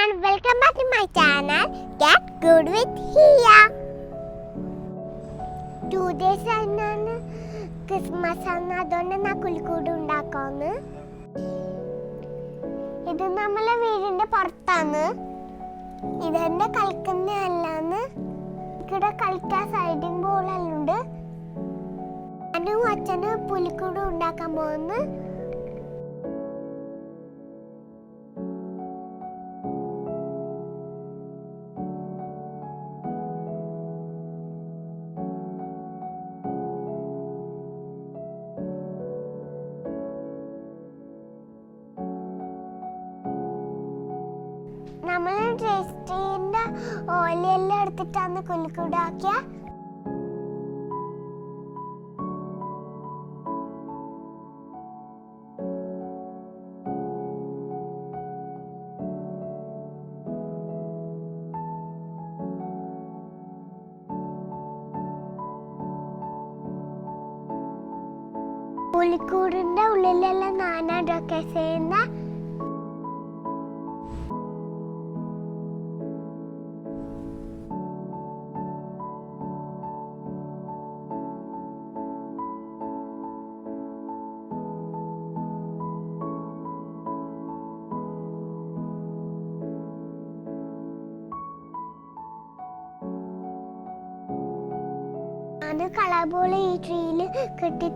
friend, welcome back to my channel. Get Good with Hia. Two days കഴിഞ്ഞാണ് Christmas ആണ്. അതുകൊണ്ട് ഞാൻ കുലിക്കൂട് ഉണ്ടാക്കാന്ന്. ഇത് നമ്മളെ വീടിന്റെ പുറത്താണ്. ഇതെന്റെ കളിക്കുന്ന അല്ലാന്ന്. ഇവിടെ കളിക്കാൻ സൈഡിങ് ബോളെല്ലാം ഉണ്ട്. ഞാനും അച്ഛനും പുലിക്കൂട് ഉണ്ടാക്കാൻ പോകുന്നു. എടുത്തിട്ടാണ് കൊല്ലിക്കൂടാക്കിയ പുലിക്കൂടിന്റെ ഉള്ളിലെല്ലാം നാനാ ഡൊക്കെ ചെയ്യുന്ന അത് കളർബോൾ ഈ ട്രീയിൽ കെട്ടി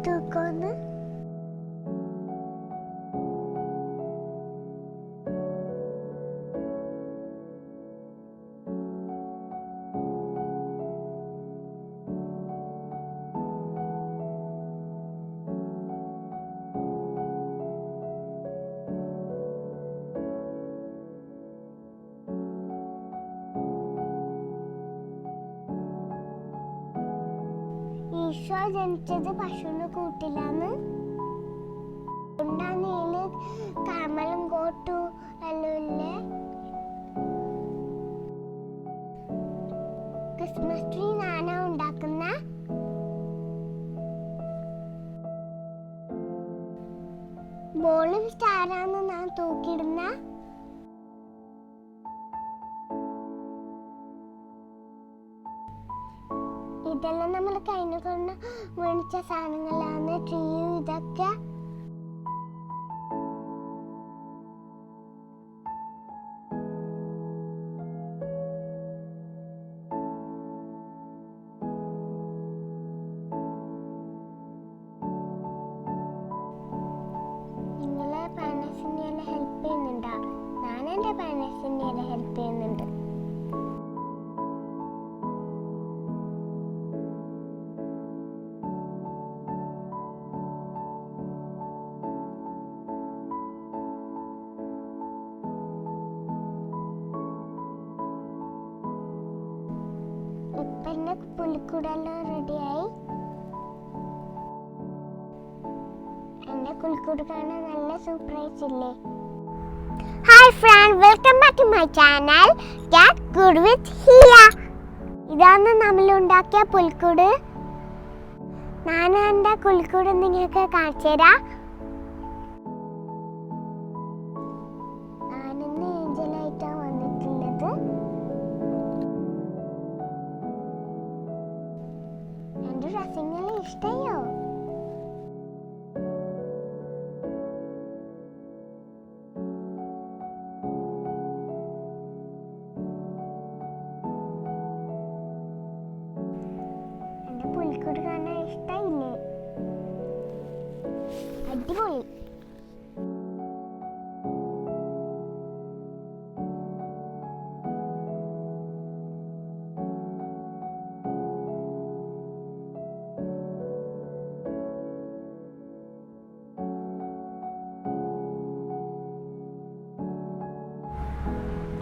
ഈശോ ജനിച്ചത് പശുവിന് കൂട്ടിലാണ് ഉണ്ടാന്നേൽ കമലും കോട്ടു അല്ലേ ക്രിസ്മസ് ട്രീ നാന ഉണ്ടാക്കുന്ന? ബോളും സ്റ്റാറാന്ന് ഞാൻ തൂക്കിയിടുന്ന. മേടിച്ച സാധനങ്ങളാണ് ട്രീ ഇതൊക്കെ. പുലിക്കൂടെല്ലാം റെഡിയായി. എന്റെ പുലിക്കൂട് കാണാൻ നല്ല സർപ്രൈസ് ഇല്ലേ? Hi friend welcome back to my channel get good with Hia ഇതാണ് നമ്മൾ ഉണ്ടാക്കിയ പുൽക്കൂട്. ഞാൻ എന്റെ കുൽക്കൂട് നിങ്ങൾക്ക് കാണിച്ചു തരാം പുലിക്കൂട് കാണാൻ ഇഷ്ടയില്ലേ അടിപൊളി.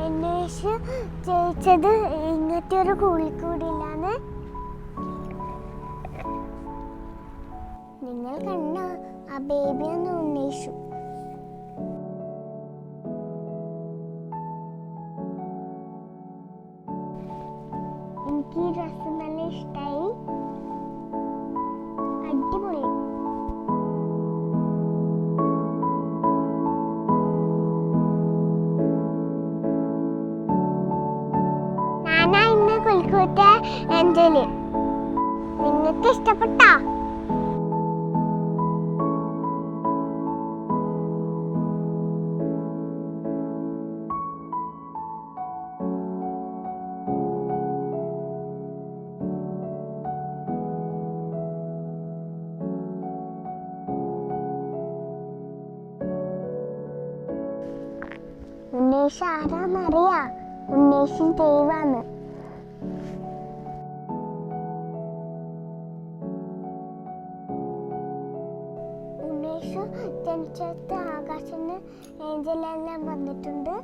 എന്നെ ജയിച്ചത് ഇങ്ങനത്തെ ഒരു കൂലിക്കൂടിയിലാണ്. നിങ്ങൾ കണ്ട ആ ബേബി ഒന്ന് ഉന്നയിച്ചു എനിക്ക് ഈ ഡ്രസ്സ് നല്ല ഇഷ്ടമായി അടിപൊളി. ഞാനാ ഇന്ന് പുൽക്കൂറ്റ എന്തേലും നിങ്ങൾക്ക് ഇഷ്ടപ്പെട്ടോ? ഉണ്ണേഷ് ആരാന്നറിയാ ഉണ്ണേഷ് ദൈവാന്ന് ഉണ്ണേഷ് ജനിച്ചത് ആകാശന്ന് ഏഞ്ചലെല്ലാം വന്നിട്ടുണ്ട്.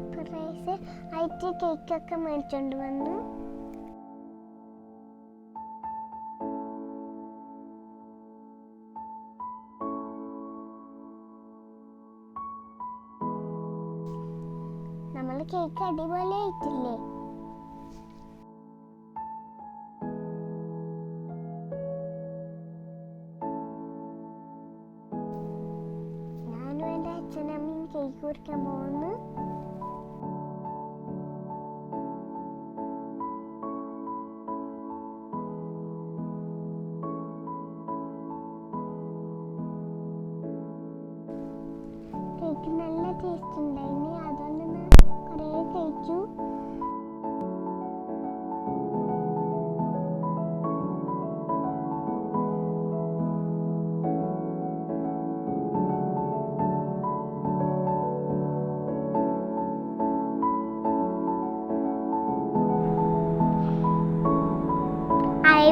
സർപ്രൈസ് ആയിട്ട് കേക്കൊക്കെ മേടിച്ചോണ്ട് വന്നു. നമ്മൾ കേക്ക് അടിപൊളി ആയിട്ടില്ലേ ഞാനും എന്റെ അച്ഛനമ്മയും കേക്ക് കുറിക്കാൻ പോകുന്നു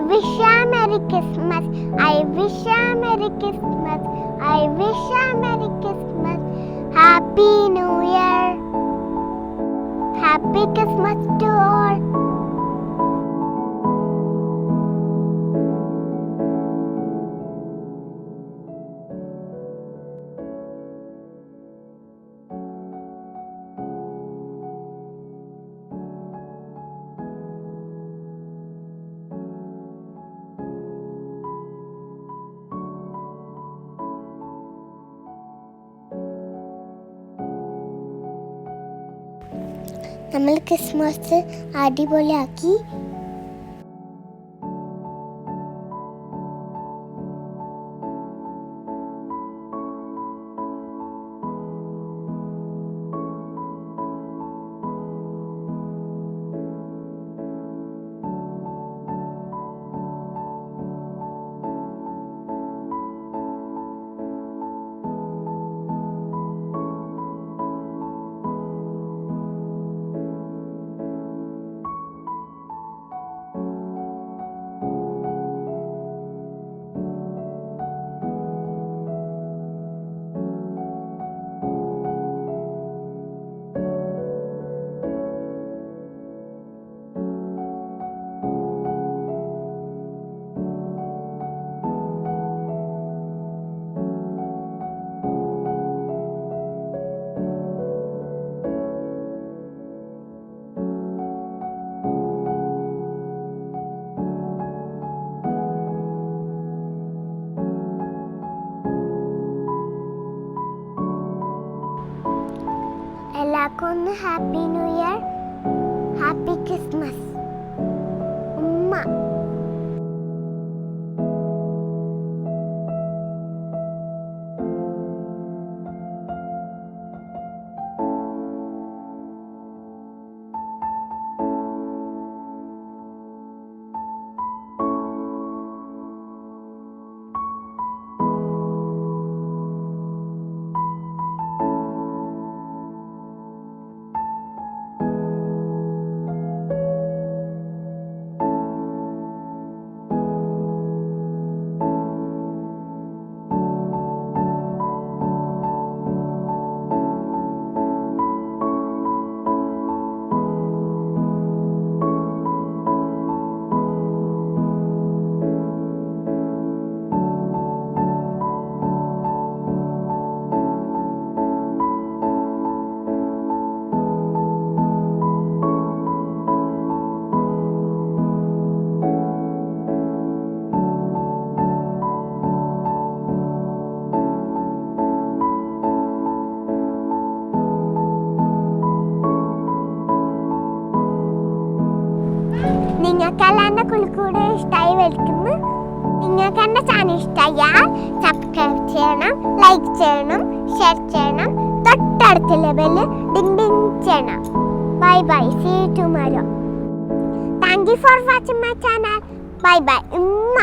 wish a Merry Christmas. I wish a Merry Christmas. I wish a Merry നമ്മൾ ക്രിസ്മസ് അടിപൊളിയാക്കി. എല്ലാവർക്കും happy new year happy Christmas ഉമ്മ. ചാനൽ ഇഷ്ടമായാൽ സബ്സ്ക്രൈബ് ചെയ്യണം ലൈക്ക് ചെയ്യണം ഷെയർ ചെയ്യണം. തൊട്ടടുത്തുള്ള ബെല്ല് ഡിങ് ഡിങ് ചെയ്യണം. Bye bye see tomorrow thank you for watching my channel bye bye ഉമ്മ.